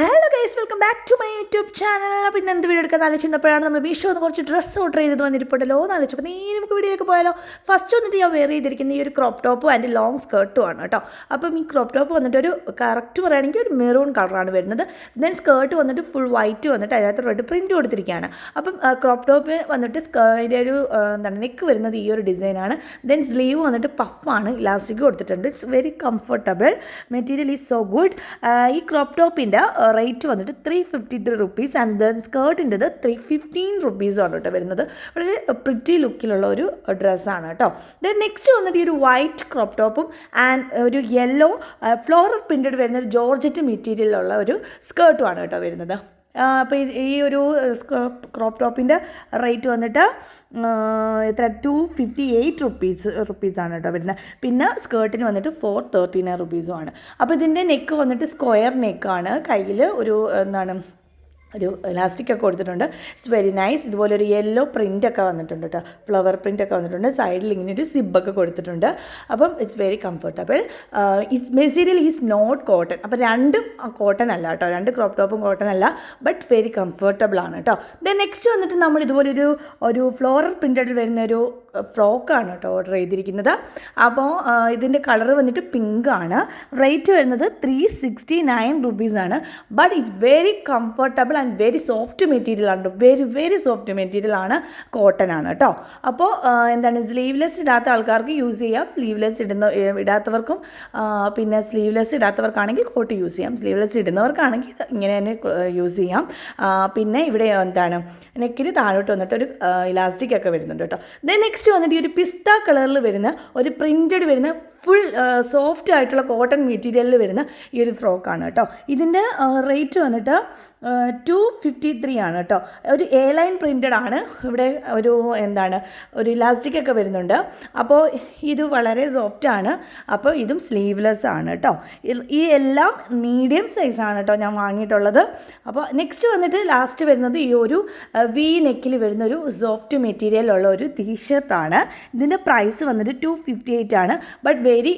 Hello guys welcome back to my YouTube channel അപ്പോൾ ഇന്ന് എന്ത് വീഡിയോ എടുക്കാൻ ആലോചിച്ചപ്പോഴാണ് നമ്മൾ മീഷോ ഒന്ന് കുറച്ച് ഡ്രസ്സ് ഓർഡർ ചെയ്തത് വന്നിരിപ്പുണ്ടല്ലോ എന്ന് ആലോചിച്ചപ്പോൾ നേരെ നമുക്ക് വീഡിയോയിലേക്ക് പോയാലോ. ഫസ്റ്റ് വന്നിട്ട് ഞാൻ വെയർ ചെയ്തിരിക്കുന്ന ഈ ഒരു ക്രോപ്പ് ടോപ്പും ആൻഡ് ലോങ് സ്കേർട്ടും ആണ് കേട്ടോ. അപ്പം ഈ ക്രോപ്പ് ടോപ്പ് വന്നിട്ട് ഒരു കറക്റ്റ് പറയുകയാണെങ്കിൽ ഒരു മെറൂൺ കളറാണ് വരുന്നത്. ദെൻ സ്കേർട്ട് വന്നിട്ട് ഫുൾ വൈറ്റ് വന്നിട്ട് അതിനകത്ത് റെഡ് പ്രിന്റ് കൊടുത്തിരിക്കുകയാണ്. അപ്പം ക്രോപ്പ് ടോപ്പ് വന്നിട്ട് അതിന്റെ ഒരു എന്താണ് നെക്ക് വരുന്നത് ഈ ഒരു ഡിസൈനാണ് ദെൻ സ്ലീവ് വന്നിട്ട് പഫാണ് ഇലാസ്റ്റിക് കൊടുത്തിട്ടുണ്ട്. It's very comfortable material is so good ഈ ക്രോപ്പ് ടോപ്പിന്റെ റേറ്റ് വന്നിട്ട് three fifty three rupees and then സ്കേർട്ടിന്റെത് three fifteen റുപ്പീസാണ് കേട്ടോ വരുന്നത്. വളരെ പ്രിറ്റി ലുക്കിലുള്ള ഒരു ഡ്രസ്സാണ് കേട്ടോ. ദെൻ നെക്സ്റ്റ് വന്നിട്ട് ഈ ഒരു വൈറ്റ് ക്രോപ്പ് ടോപ്പും ആൻഡ് ഒരു യെല്ലോ ഫ്ലോറൽ പ്രിന്റഡ് വരുന്ന ഒരു ജോർജറ്റ് മെറ്റീരിയലുള്ള ഒരു സ്കേർട്ടുമാണ് കേട്ടോ വരുന്നത്. അപ്പോൾ ഈ ഒരു ക്രോപ്പ് ടോപ്പിന്റെ റേറ്റ് വന്നിട്ട് എത്ര? ടു ഫിഫ്റ്റി എയ്റ്റ് റുപ്പീസ് റുപ്പീസാണ് കേട്ടോ വരുന്നത് പിന്നെ സ്കേർട്ടിന് വന്നിട്ട് ഫോർ തേർട്ടി നയൻ റുപ്പീസുമാണ് അപ്പോൾ ഇതിന്റെ നെക്ക് വന്നിട്ട് സ്ക്വയർ നെക്കാണ് കയ്യിൽ ഒരു എന്താണ് ഒരു ഇലാസ്റ്റിക് ഒക്കെ കൊടുത്തിട്ടുണ്ട്. ഇറ്റ്സ് വെരി നൈസ് ഇതുപോലെ ഒരു യെല്ലോ പ്രിന്റ് ഒക്കെ വന്നിട്ടുണ്ട് കേട്ടോ ഫ്ലവർ പ്രിന്റ് ഒക്കെ വന്നിട്ടുണ്ട്. സൈഡിൽ ഇങ്ങനെ ഒരു സിബൊക്കെ കൊടുത്തിട്ടുണ്ട്. അപ്പം it's very comfortable it's material is not cotton അപ്പം രണ്ടും കോട്ടൺ അല്ല കേട്ടോ രണ്ട് ക്രോപ്പ് ടോപ്പും കോട്ടൺ അല്ല. ബട്ട് വെരി കംഫർട്ടബിൾ ആണ് കേട്ടോ ദെൻ നെക്സ്റ്റ് വന്നിട്ട് നമ്മൾ ഇതുപോലെ ഒരു ഫ്ലോറൽ പ്രിന്റഡ് വരുന്ന ഒരു ഫ്രോക്കാണ് കേട്ടോ ഓർഡർ ചെയ്തിരിക്കുന്നത്. അപ്പോൾ ഇതിന്റെ കളർ വന്നിട്ട് പിങ്ക് ആണ്. റേറ്റ് വരുന്നത് ത്രീ സിക്സ്റ്റി നയൻ റുപ്പീസാണ് but it's very comfortable and very soft material ആണ്. വെരി വെരി സോഫ്റ്റ് മെറ്റീരിയൽ ആണ് കോട്ടൺ ആണ് കേട്ടോ. അപ്പോൾ എന്താണ് സ്ലീവ്ലെസ് ഇടാത്ത ആൾക്കാർക്ക് യൂസ് ചെയ്യാം. സ്ലീവ്ലെസ് ഇടുന്ന ഇടാത്തവർക്കും പിന്നെ സ്ലീവ്ലെസ് ഇടാത്തവർക്കാണെങ്കിൽ കോട്ട് യൂസ് ചെയ്യാം. സ്ലീവ്ലെസ് ഇടുന്നവർക്കാണെങ്കിൽ ഇങ്ങനെ തന്നെ യൂസ് ചെയ്യാം. പിന്നെ ഇവിടെ എന്താണ് നെക്കിന് താഴോട്ട് വന്നിട്ട് ഒരു ഇലാസ്റ്റിക് ഒക്കെ വരുന്നുണ്ട് കേട്ടോ. ദെൻ നെക്സ്റ്റ് വന്നിട്ട് ഈ ഒരു പിസ്ത കളറിൽ വരുന്ന ഒരു പ്രിന്റഡ് വരുന്ന ഫുൾ സോഫ്റ്റ് ആയിട്ടുള്ള കോട്ടൺ മെറ്റീരിയലിൽ വരുന്ന ഈ ഒരു ഫ്രോക്കാണ് കേട്ടോ. ഇതിന്റെ റേറ്റ് വന്നിട്ട് ടു ഫിഫ്റ്റി ത്രീ ആണ് കേട്ടോ. ഒരു എ ലൈൻ പ്രിന്റഡ് ആണ്. ഇവിടെ ഒരു എന്താണ് ഒരു ഇലാസ്റ്റിക് ഒക്കെ വരുന്നുണ്ട്. അപ്പോൾ ഇത് വളരെ സോഫ്റ്റ് ആണ്. അപ്പോൾ ഇതും സ്ലീവ്ലെസ് ആണ് കേട്ടോ. ഈ എല്ലാം മീഡിയം സൈസ് ആണ് കേട്ടോ ഞാൻ വാങ്ങിയിട്ടുള്ളത്. അപ്പോൾ നെക്സ്റ്റ് വന്നിട്ട് ലാസ്റ്റ് വരുന്നത് ഈ ഒരു വി നെക്കിൽ വരുന്ന ഒരു സോഫ്റ്റ് മെറ്റീരിയൽ ഉള്ള ഒരു ടീഷർട്ടാണ് ഇതിന്റെ പ്രൈസ് വന്നിട്ട് ടു ഫിഫ്റ്റി എയ്റ്റ് ആണ്. ബട്ട് വെരി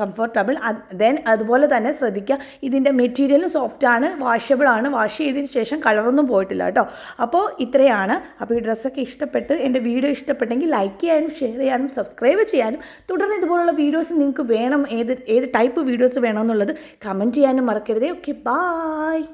കംഫർട്ടബിൾ ദെൻ അതുപോലെ തന്നെ ശ്രദ്ധിക്കുക ഇതിന്റെ മെറ്റീരിയലും സോഫ്റ്റ് ആണ് വാഷബിൾ ആണ്. വാഷ് ചെയ്തതിന് ശേഷം കളറൊന്നും പോയിട്ടില്ല കേട്ടോ. അപ്പോൾ ഇത്രയാണ്. അപ്പോൾ ഈ ഡ്രസ്സൊക്കെ ഇഷ്ടപ്പെട്ട് എന്റെ വീഡിയോ ഇഷ്ടപ്പെട്ടെങ്കിൽ ലൈക്ക് ചെയ്യാനും ഷെയർ ചെയ്യാനും സബ്സ്ക്രൈബ് ചെയ്യാനും തുടർന്ന് ഇതുപോലുള്ള വീഡിയോസ് നിങ്ങൾക്ക് വേണം. ഏത് ഏത് ടൈപ്പ് വീഡിയോസ് വേണമെന്നുള്ളത് കമന്റ് ചെയ്യാനും മറക്കരുതേ. Okay bye